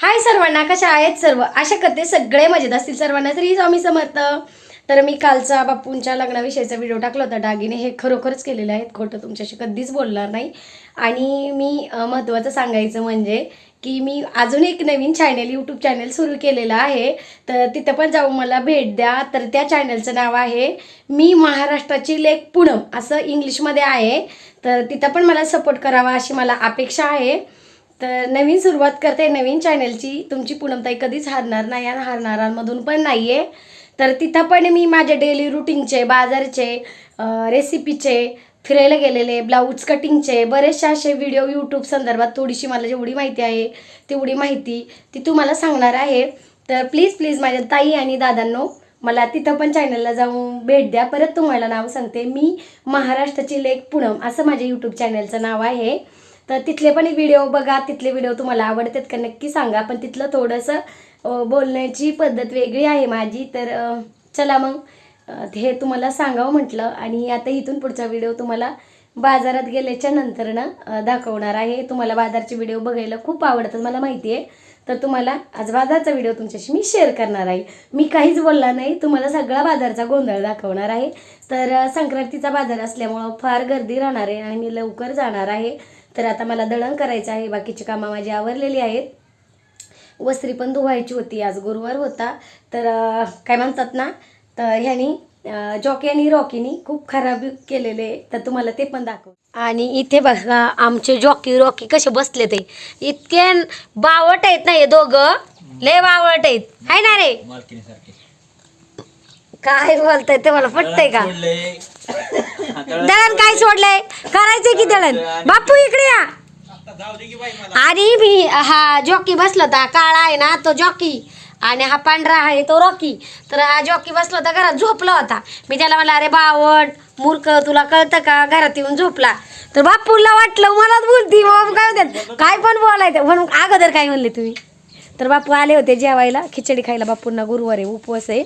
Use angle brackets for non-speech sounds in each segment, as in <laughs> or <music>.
हाय सर्वांना कशा आहेत सर्व? आशा करते सगळे मजेत असतील सर्वांना. तरी स्वामी समर्थ. तर मी कालचा बापूंच्या लग्नाविषयीचा व्हिडिओ टाकला होता. डागिने हे खरोखरच केलेलं आहेत. खोटं तुमच्याशी कधीच बोलणार नाही. आणि मी महत्त्वाचं सांगायचं म्हणजे की मी अजून एक नवीन चॅनल यूट्यूब चॅनल सुरू केलेलं आहे. तर तिथं पण जाऊन मला भेट द्या. तर त्या चॅनलचं नाव आहे मी महाराष्ट्राची लेख पुणम असं इंग्लिशमध्ये आहे. तर तिथं पण मला सपोर्ट करावा अशी मला अपेक्षा आहे. तर नवीन सुरुवात करते. नवीन चॅनलची तुमची पूनमताई कधीच हारणार नाही आणि हारणारांमधून पण नाही आहे तर तिथं पण मी माझे डेली रुटीनचे बाजारचे रेसिपीचे फिरायला गेलेले ब्लाऊज कटिंगचे बरेचसे असे व्हिडिओ यूट्यूब संदर्भात थोडीशी मला जेवढी माहिती आहे तेवढी माहिती ती तुम्हाला सांगणार आहे. तर प्लीज प्लीज माझ्या ताई आणि दादांनो मला तिथं पण चॅनलला जाऊन भेट द्या. परत तुम्हाला नाव सांगते. मी महाराष्ट्राची लेख पूनम असं माझ्या यूट्यूब चॅनलचं नाव आहे. तर तिथले पण व्हिडिओ बघा तिथले व्हिडिओ तुम्हाला आवडतात का नक्की सांगा. पण तिथलं थोडंसं बोलण्याची पद्धत वेगळी आहे माझी. तर चला मग हे तुम्हाला सांगावं म्हटलं आणि आता इथून पुढचा व्हिडिओ तुम्हाला बाजारात गेल्याच्या नंतरनं दाखवणार आहे. तुम्हाला बाजारचे व्हिडिओ बघायला खूप आवडतात मला माहिती आहे. तर तुम्हाला आज बाजारचा व्हिडिओ तुमच्याशी मी शेअर करणार आहे. मी काहीच बोलला नाही तुम्हाला सगळा बाजारचा गोंधळ दाखवणार आहे. तर संक्रांतीचा बाजार असल्यामुळं फार गर्दी राहणार आहे आणि मी लवकर जाणार आहे. तर आता मला दळण करायचं आहे. बाकीची कामं माझी आवरलेली आहेत. वस्त्री पण धुवायची होती. आज गुरुवार होता. तर काय म्हणतात ना तर ह्यानी जॉकी आणि रॉकीनी खूप खराब केलेले तर तुम्हाला ते पण दाखव. आणि इथे बघा आमचे जॉकी रॉकी कसे बसले ते. इतके बावट आहेत ना हे दोघं. लय बावट आहेत. हाय ना रे? काय बोलताय ते मला पटतंय का? <laughs> दळण काय सोडलंय? करायचंय की दळण? बापू इकडे या. जाऊ दे की बाई मला. आणि मी हा जॉकी बसला होता काळा आहे ना तो जॉकी. आणि हा पांढरा आहे तो रॉकी. तर हा जॉकी बसला होता घरात झोपला होता. मी त्याला म्हणलं अरे बावड मूर्ख तुला कळतं का? घरात येऊन झोपला. तर बापूला वाटलं मलाच बोलती बाबा काय म्हणतात काय पण बोलायचं. म्हणून अगोदर काय म्हणले तुम्ही? तर बापू आले होते जेवायला खिचडी खायला. बापूंना गुरुवार आहे उपवास आहे.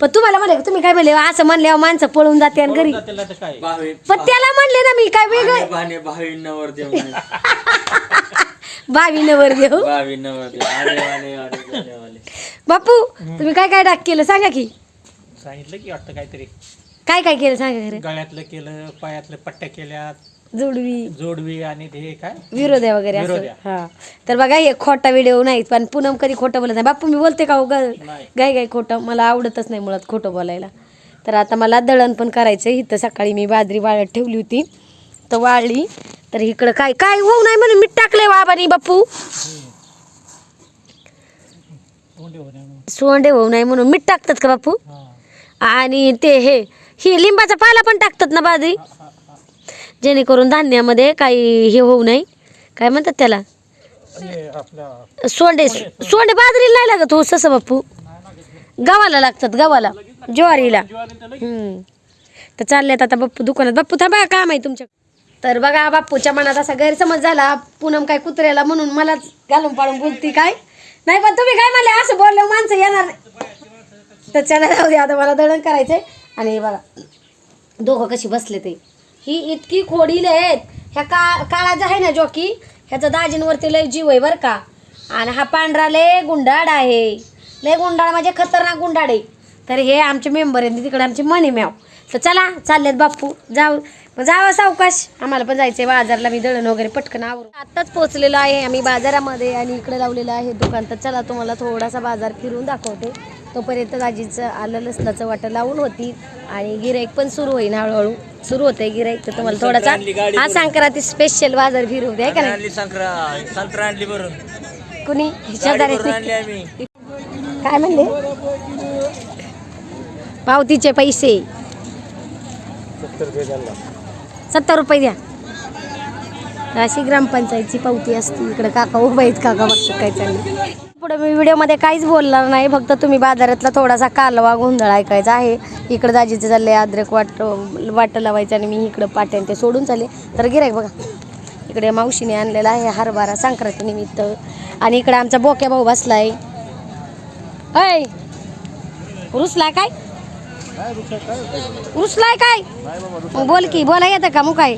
पण तुम्हाला म्हणले तुम्ही काय म्हणले असं म्हणल्यावर माणसं पळून जाते आणि घरी. त्याला तर काय? भावी पण त्याला म्हणले ना मी काय वेगळं भाने <laughs> भावी नवर देव भावी नवर देऊ भावी नवर देव. आले वाले आले वाले वाले बापू तुम्ही काय काय डाक केलं सांगा की. सांगितलं की वाटतं काहीतरी. काय काय केलं सांगा खरं. गळ्यातलं केलं पायातलं पट्ट्या केल्या जोडवी. जोडवी आणि ते काय? विरोध्या वगैरे असं. विरोध्या. हा. तर बघा हे खोटा व्हिडिओ नाही पण पूनम कधी खोटं बोलत नाही. बापू मी बोलते का हो ग नाही. गाय गाय खोटं. मला आवडतच नाही मुळात खोटं बोलायला. तर आता मला दळण पण करायचं इथं सकाळी मी बाजरी वाळत ठेवली होती. तर वाळली. तर इकडं काय काय होऊ नाही म्हणून मीठ टाकलंय बाबानी बापू. सोंडे होऊ नाही म्हणून मीठ टाकतात का बापू हा. आणि ते हे ही लिंबाचा पाला पण टाकतात ना बाजरी? जेणेकरून धान्यामध्ये काही हे होऊ नये. काय म्हणतात त्याला? सोंडे सोंडे बाजरीला नाही लागत हो सस बाप्पू गव्हाला लागतात गव्हाला ज्वारीला. हम्म. तर चालल्यात आता बाप्पू दुकानात. बाप्पू थांबा काम आहे तुमच्या. तर बघा बाप्पूच्या मनात असा गैरसमज झाला. पूनम काय कुत्र्याला म्हणून मलाच घालून पाडून बोलती काय? नाही पण तुम्ही काय म्हणले? असं बोललं माणसं येणार तर चला जाऊ दे आता मला दळण करायचंय. आणि बघा दोघं कशी बसले ते. ही इतकी खोडील आहेत. ह्या का काळा जो आहे ना जॉकी ह्याचा दाजींवरती लय जीव आहे बरं का. आणि हा पांढरा लय गुंडाळ आहे. लय गुंडाळ म्हणजे खतरनाक गुंडाळ आहे. तर हे आमचे मेंबर आहेत तिकडे आमचे मणी म्याव. तर चला चाललेत बाप्पू. जाऊ. मग जावं सावकाश. आम्हाला पण जायचंय बाजारला मी दळण वगैरे पटकन आवरून. आत्ताच पोहोचलेलो आहे आम्ही बाजारामध्ये आणि इकडे लावलेलं आहे दुकान. तर चला तुम्हाला थोडासा बाजार फिरून दाखवते. तोपर्यंत दाजीचं आलं लसणाचं वाटं लावून होती आणि गिराईक पण सुरू होईल हळूहळू. सुरू होतंय गिराईक तर तुम्हाला थोडासा हा संक्रांती स्पेशल बाजार फिरू द्या का नाही? कुणी? शेजारी काय म्हणले? पावतीचे पैसे. सत्तर रुपये द्या. अशी ग्रामपंचायतची पावती असते. इकडे काका उभा आहेत काका बघतो काय चाललं पुढे मी व्हिडिओमध्ये काहीच बोलणार नाही. फक्त तुम्ही बाजारातला थोडासा कालवा गोंधळ ऐकायचा आहे. इकडं दाजीचे चालले अद्रक वाट वाटं लावायचं आणि मी इकडं पाट्यान ते सोडून चालले. तर गिरायक बघा. इकडे मावशीने आणलेला आहे हरभरा संक्रांती निमित्त. आणि इकडे आमचा बोक्या भाऊ बसलाय. ऐ! रुसलाय काय? रुसलाय? काय बोल की बोला येतं का मग काय?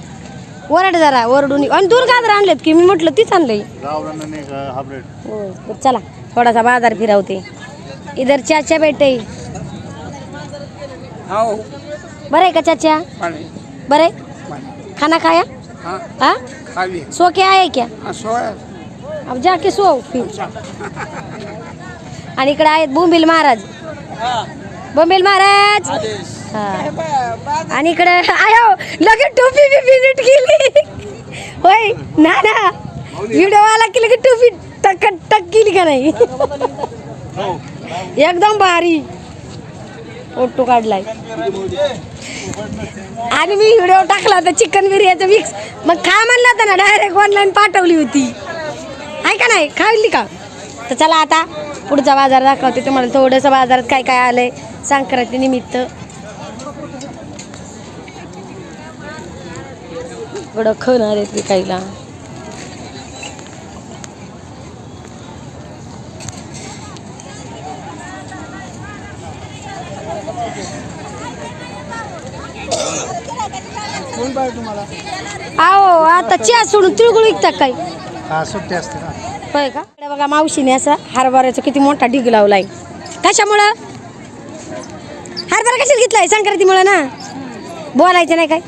ओरड जरा ओरडून. आणि दूर गाजर आणलेत की मी म्हटलं तीच आणलंय. हो चला थोडासा बाजार फिरवते. इधर चाचा बेटे बरं आहे का चाचा? बरं आहे? खाना खाया? हाँ. खाली सो के आए क्या? सोया. अब जाके सो. फिर आणि इकडे आहेत बोंबिल महाराज. बोंबिल महाराज! हा. <laughs> आणि इकडे आयो लगेच टोपी बी नीट केली. होय ना ना. व्हिडिओ आला की लगेच टोपी टक टक केली का नाही? एकदम भारी. फोटो काढलाय. आणि मी व्हिडिओ टाकला होता चिकन बिर्याचं मिक्स मग खा म्हणला होता ना डायरेक्ट ऑनलाईन पाठवली होती. आहे का नाही? खाल्ली का? तर चला आता पुढचा बाजार दाखवते तुम्हाला. थोडंसं बाजारात काय काय आलंय. संक्रांती निमित्त. खाणार आहेत विकायला आओ आता चहा सोडून तिळगुळ विकतात काय? हा सुट्टी असते ना. होय का? इकडे बघा मावशीने असा हरभऱ्याचा किती मोठा ढीग लावलाय. कशामुळं? हरभरा कशाला घेतलाय? संक्रांतीमुळं ना? बोलायचं नाही काय?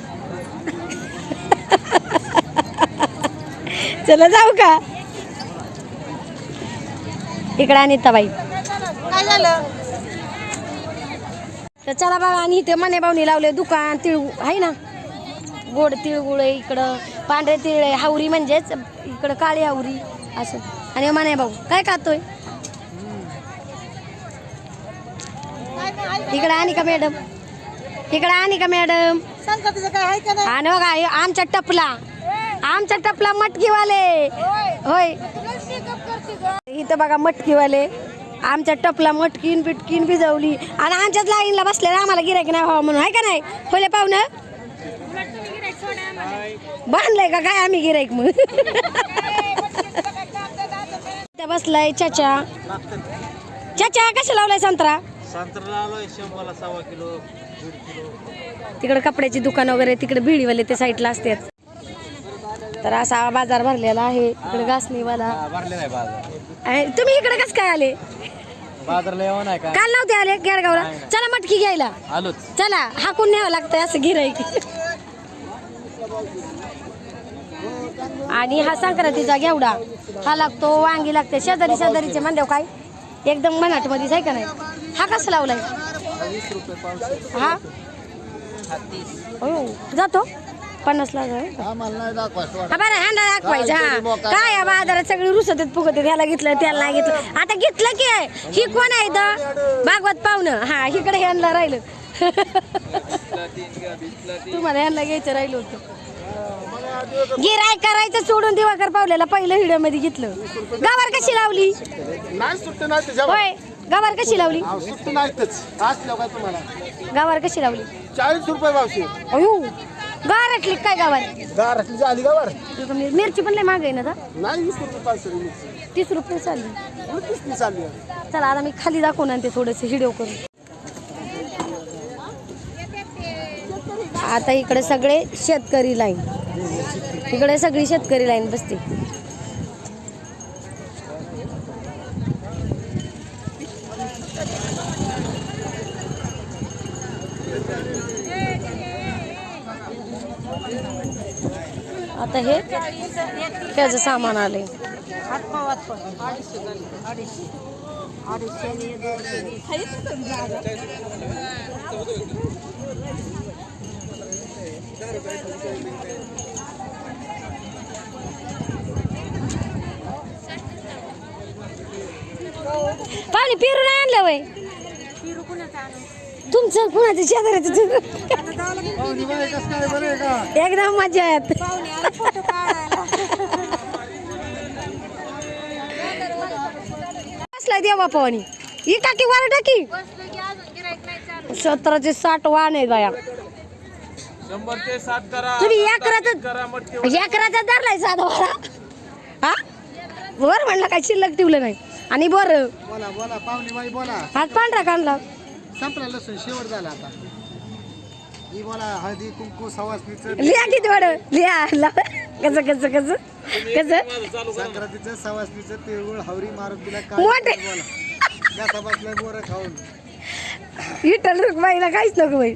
चला जाऊ का? इकडे अनिताबाई काय झालं? तर चला बघा आणि इथे मने भाऊनी लावले दुकान तिळगु आहे ना? गोड तिळगुळ इकडं पांढरे तिळ आहे हावरी म्हणजेच इकडं काळी हावरी असं. आणि मने भाऊ काय खातोय? इकडं आणि का मॅडम? इकडं आणि का मॅडम? काय आहे का नाही? आणि बघा हे आमच्या टपला. आमच्या टपला मटकीवाले. होय. इथं बघा मटकीवाले. आमच्या टपला मटकीन बिटकीन भिजवली. आणि आमच्याच लाईनला बसलेला आम्हाला गिरायक नाही व्हावं म्हणून. आहे का नाही? होले पाहुणं? बांधलंय का काय आम्ही गिरायक मग त्या बसलाय चाचा. चाचा कशा लावलाय संत्रा? तिकडे कपड्याची दुकान वगैरे तिकडे भिडीवाले ते साईडला असतात. तर असा बाजार भरलेला आहे. इकडे घासणीवाला. भरले नाही बाजार. आहे. तुम्ही इकडे कसं काय आले? बाजारला येऊ नाही का? काल नव्हते आले गेडगावला चला मटकी घ्यायला. आलोच. चला हाकून न्यावं लागतंय असं गिराईक आणि हा संक्रांतीचा घेवडा. हा लागतो वांगी लागते. शेजारी शेजारीचे म्हणले काय? एकदम मनाट मध्येच आहे का नाही? हा कसा लावलाय? हा हो जातो. पन्नास लाख आहे? आम्हाला नाही दाखवायचं हा बरं हँडा दाखवायचा हा. काय या बाजारात सगळी रुसत फुगत ह्याला घेतलं त्याला नाही घेतलं. आता घेतलं की ही कोण आहे इथं? भागवत पाहुणं. हा इकडे ह्यांना राहिलं. तुम्हाला ह्यांना घ्यायचं राहिलं होतं. गिराय करायचं सोडून दिवाकर पावलेला पहिलं व्हिडिओमध्ये घेतलं. गावार कशी लावली? नाही सुट्टी नाही त्याच्या होय. गावार कशी लावली? सुट्टी नाहीतच. तुम्हाला? गावार कशी लावली? चाळीस रुपये भावशी अयो. गावारातली काय गावार गारातली झाली का बरं? मिरची पण लय महाग आहे ना आता? नाही वीस रुपये पाचशे तीस रुपये चालली. तीस चला आता मी खाली दाखवून आणते थोडंसं व्हिडिओ करून. आता इकडे सगळे शेतकरी लाईन. इकडे सगळी शेतकरी लाईन बसते. आता हे त्याचं सामान आलंय. पाणी पिरू नाही आणलं वय तुमचं कुणाचं शेजाऱ्याचं? एकदम मजा येत. बसलाय देवा पवानी ही टाकी वर टाकी? सतराचे साठ वाण आहेत बाया. शंभर ते सात करा तुम्ही एकराचा एकराचा धरलाय साधा वारा. हा? वर म्हणलं काय शिल्लक ठेवलं नाही. आणि बर. बोला बोला पाहुणे बाई बोला. हात पांढरा काढला संपला लसूण शेवट झाला आता. हळदी कुंकू सवासणीचं लिहा किती वाढ लिहा लाव. कसं कसं कसं कसं संक्रांतीचं सवासणीचं तिळगुळ हवरी मारून तिला मोठे. बोला. गसा बसलाय बोरं खाऊन. विठ्ठल रुक्माईला काहीच नको बाई.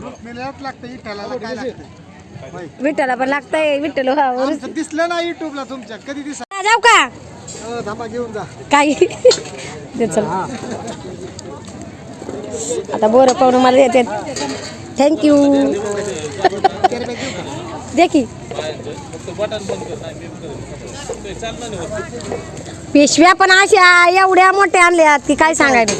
रुक्मिणीलाच लागतं इठाला काय लागतं होय. विठ्ठला पण लागतंय विठ्ठल हा. आमचं दिसलं ना युट्यूबला तुमच्या. कधी दिसा हा, जाऊ का? अ, थांबा घेऊन जा. काही. दे चल. आता बोरं पाहून मला देते थँक्यू दे की पिशव्या पण अशा एवढ्या मोठ्या आणल्यात की काय सांगायला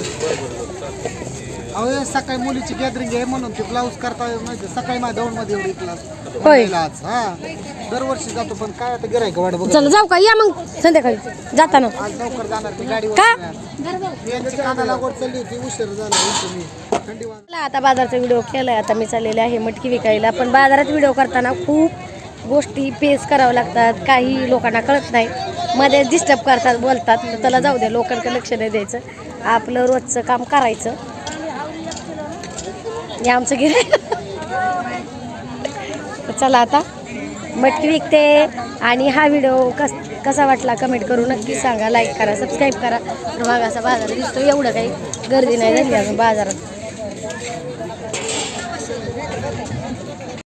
अहो सकाळी मुलीची गॅदरिंग आहे म्हणून ते ब्लाऊज करता माहिती सकाळी माझ्या दौडमध्ये एवढी क्लास होय. आज हा. दरवर्षी जातो पण काय आता गिरायक वाट बघ चल जाऊ का? या मग. संध्याकाळी. जाताना. आज लवकर जाणार ती गाडी का? यांची कांदा लागवड चालली होती उशीर झाला आता बाजारचा व्हिडिओ केलाय आता मी चाललेले आहे मटकी विकायला. पण बाजारात व्हिडिओ करताना खूप गोष्टी पेस कराव्या लागतात काही लोकांना कळत नाही. मध्ये डिस्टर्ब करतात बोलतात त्याला जाऊ द्या लोकांकडे लक्ष नाही द्यायचं. आपलं रोजचं काम करायचं. हे आमचं गिरे चला आता मटकी विकते. आणि हा व्हिडिओ कस कसा वाटला कमेंट करून नक्की सांगा लाईक करा सबस्क्राईब करा. तर असा बाजार दिसतो एवढं काही गर्दी नाही झाली अजून बाजारात.